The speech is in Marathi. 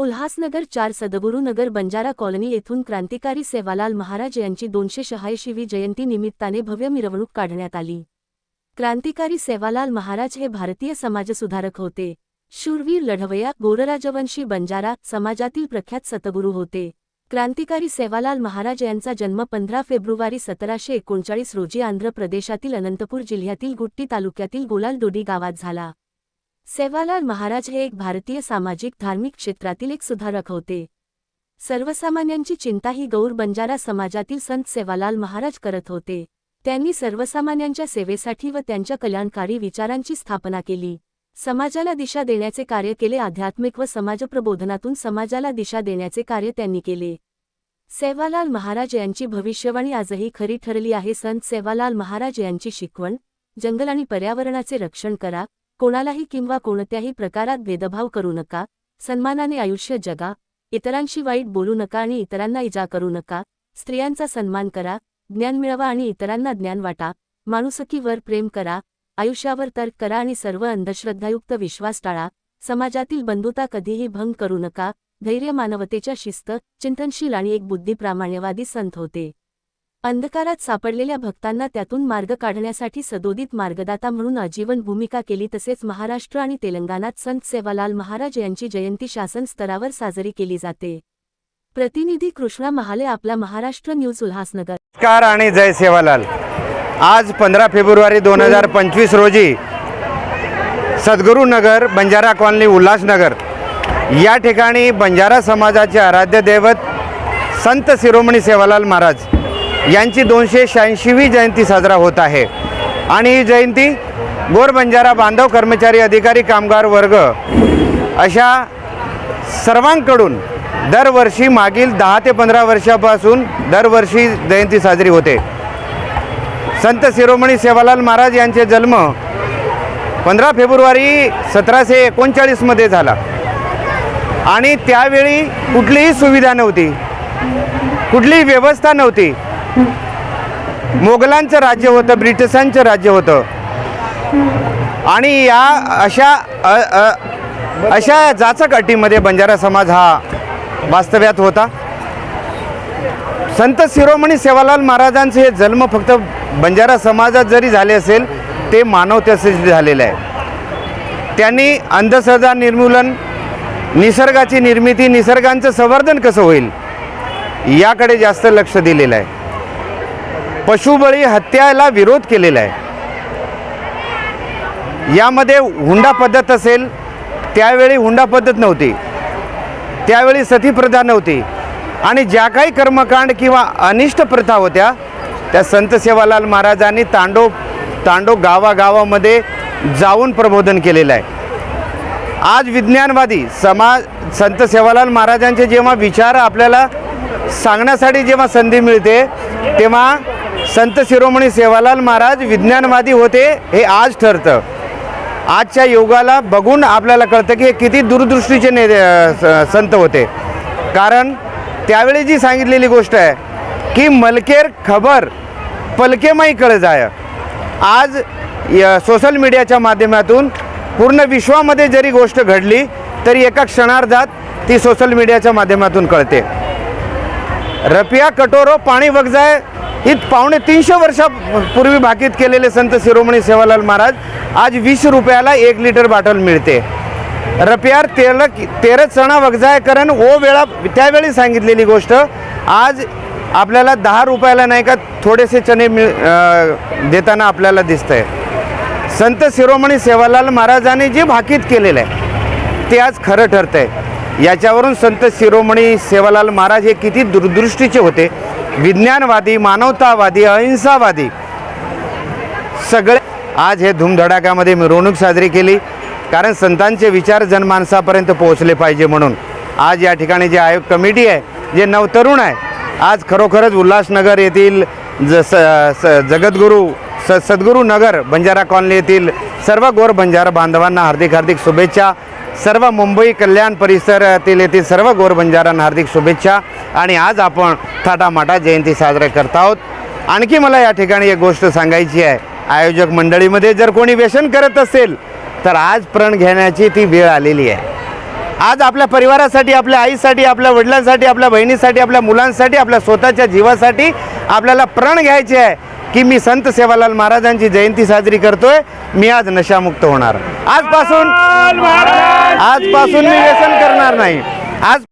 उल्हासनगर चार सदगुरुनगर बंजारा कॉलनी येथून क्रांतिकारी सेवालाल महाराज यांची दोनशे शहाऐंशीवी जयंती निमित्ताने भव्य मिरवणूक काढण्यात आली. क्रांतिकारी सेवालाल महाराज हे भारतीय समाजसुधारक होते. शूरवीर लढवया गोरराजवंशी बंजारा समाजातील प्रख्यात सतगुरू होते. क्रांतिकारी सेवालाल महाराज यांचा जन्म पंधरा फेब्रुवारी सतराशे एकोणचाळीस रोजी आंध्र प्रदेशातील अनंतपूर जिल्ह्यातील गुट्टी तालुक्यातील गोलालडोडी गावात झाला. सेवालाल महाराज हे एक भारतीय सामाजिक धार्मिक क्षेत्रातील एक सुधारक होते. सर्वसामान्यांची चिंता ही गौर बंजारा समाजातील संत सेवालाल महाराज करत होते. त्यांनी सर्वसामान्यांच्या सेवेसाठी व त्यांच्या कल्याणकारी विचारांची स्थापना केली. समाजाला दिशा देण्याचे कार्य केले आध्यात्मिक व समाजप्रबोधनातून समाजाला दिशा देण्याचे कार्य त्यांनी केले. सेवालाल महाराज यांची भविष्यवाणी आजही खरी ठरली आहे. संत सेवालाल महाराज यांची शिकवण जंगल आणि पर्यावरणाचे रक्षण करा कोणालाही किंवा कोणत्याही प्रकारात भेदभाव करू नका सन्मानाने आयुष्य जगा इतरांशी वाईट बोलू नका आणि इतरांना इजा करू नका स्त्रियांचा सन्मान करा ज्ञान मिळवा आणि इतरांना ज्ञान वाटा माणुसकीवर प्रेम करा आयुष्यावर तर्क करा आणि सर्व अंधश्रद्धायुक्त विश्वास टाळा समाजातील बंधुता कधीही भंग करू नका धैर्य मानवतेच्या शिस्त चिंतनशील आणि एक बुद्धी प्रामाण्यवादी संत होते. अंधकारात सापडलेल्या भक्तांना त्यातून मार्ग काढण्यासाठी सदोदित मार्गदाता म्हणून आजीवन भूमिका केली तसेच महाराष्ट्र आणि तेलंगणात संत सेवालाल महाराज यांची जयंती शासन स्तरावर साजरी केली जाते. प्रतिनिधी कृष्णा महाले आपला महाराष्ट्र न्यूज उल्हासनगर. नमस्कार आणि जय सेवालाल. आज पंधरा फेब्रुवारी दोन हजार पंचवीस रोजी सद्गुरुनगर बंजारा कॉलनी उल्हासनगर या ठिकाणी बंजारा समाजाचे आराध्य दैवत संत शिरोमणी सेवालाल महाराज यांची दोनशे शहाऐंशीवी जयंती साजरा होत आहे. आणि ही जयंती गोर बंजारा बांधव कर्मचारी अधिकारी कामगार वर्ग अशा सर्वांकडून दरवर्षी मागील दहा ते पंधरा वर्षापासून दरवर्षी जयंती साजरी होते. संत शिरोमणी सेवालाल महाराज यांचे जन्म पंधरा फेब्रुवारी सतराशे एकोणचाळीसमध्ये झाला. आणि त्यावेळी कुठलीही सुविधा नव्हती. कुठलीही व्यवस्था नव्हती. मोगलांचं राज्य होतं ब्रिटिशांचं राज्य होतं. आणि या अशा अ, अ, अशा जाचक अटीमध्ये बंजारा समाज हा वास्तव्यात होता. संत शिरोमणी सेवालाल महाराजांचे हे जन्म फक्त बंजारा समाजात जरी झाले असेल ते मानवतेचे झालेलं आहे. त्यांनी अंधश्रद्धा निर्मूलन निसर्गाची निर्मिती निसर्गांचं संवर्धन कसं होईल याकडे जास्त लक्ष दिलेलं आहे. पशुबळी हत्याला विरोध केलेला आहे. यामध्ये हुंडा पद्धत असेल त्यावेळी हुंडा पद्धत नव्हती. त्यावेळी सतीप्रथा नव्हती. आणि ज्या काही कर्मकांड किंवा अनिष्ट प्रथा होत्या त्या संत सेवालाल महाराजांनी तांडो तांडो गावागावामध्ये जाऊन प्रबोधन केलेलं आहे. आज विज्ञानवादी समाज संत सेवालाल महाराजांचे जेव्हा विचार आपल्याला सांगण्यासाठी जेव्हा संधी मिळते तेव्हा संत शिरोमणी सेवालाल महाराज विज्ञानवादी होते हे आज ठरतं. आजच्या युगाला बघून आपल्याला कळतं की हे किती दूरदृष्टीचे ने स- संत होते. कारण त्यावेळी जी सांगितलेली गोष्ट आहे की मलकेर खबर पलकेमाई कळ जाय. आज य- सोशल मीडियाच्या माध्यमातून पूर्ण विश्वामध्ये जरी गोष्ट घडली तरी एका क्षणार्धात ती सोशल मीडियाच्या माध्यमातून कळते. रपिया कटोरो पाणी वगजाय ही पावणे तीनशे वर्षापूर्वी भाकीत केलेले संत शिरोमणी सेवालाल महाराज आज वीस रुपयाला एक लिटर बॉटल मिळते. रपियार तेल तेर चणा वगजाय कारण ओ वेळा त्यावेळी सांगितलेली गोष्ट आज आपल्याला दहा रुपयाला नाही का थोडेसे चणे मिळ देताना आपल्याला दिसतंय. संत शिरोमणी सेवालाल महाराजांनी जे भाकीत केलेलं आहे ते आज खरं ठरतंय. याच्यावरून संत शिरोमणी सेवालाल महाराज हे किती दूरदृष्टीचे होते. विज्ञानवादी मानवतावादी अहिंसावादी. सगळे आज हे धूमधडाक्यामध्ये मिरवणूक साजरी केली कारण संतांचे विचार जनमानसापर्यंत पोहोचले पाहिजे म्हणून. आज या ठिकाणी जे आयोग कमिटी आहे जे नवतरुण आहे आज खरोखरच उल्हासनगर येथील ज स स जगद्गुरू स सद्गुरू नगर बंजारा कॉलनी येथील सर्व गोर बंजारा बांधवांना हार्दिक हार्दिक शुभेच्छा. सर्व मुंबई कल्याण परिसरातील येथील सर्व गोरबंजारांना हार्दिक शुभेच्छा. आणि आज आपण थाटामाटा जयंती साजरा करत आहोत. आणखी मला या ठिकाणी एक गोष्ट सांगायची आहे. आयोजक मंडळीमध्ये जर कोणी व्यसन करत असेल तर आज प्रण घेण्याची ती वेळ आलेली आहे. आज आपल्या परिवारासाठी आपल्या आईसाठी आपल्या वडिलांसाठी आपल्या बहिणीसाठी आपल्या मुलांसाठी आपल्या स्वतःच्या जीवासाठी आपल्याला प्रण घ्यायचे आहे. की मी संत सेवालाल महाराजांची जयंती साजरी करतोय. मी आज नशामुक्त होणार. आजपासून आजपासून मी व्यसन करणार नाही. आज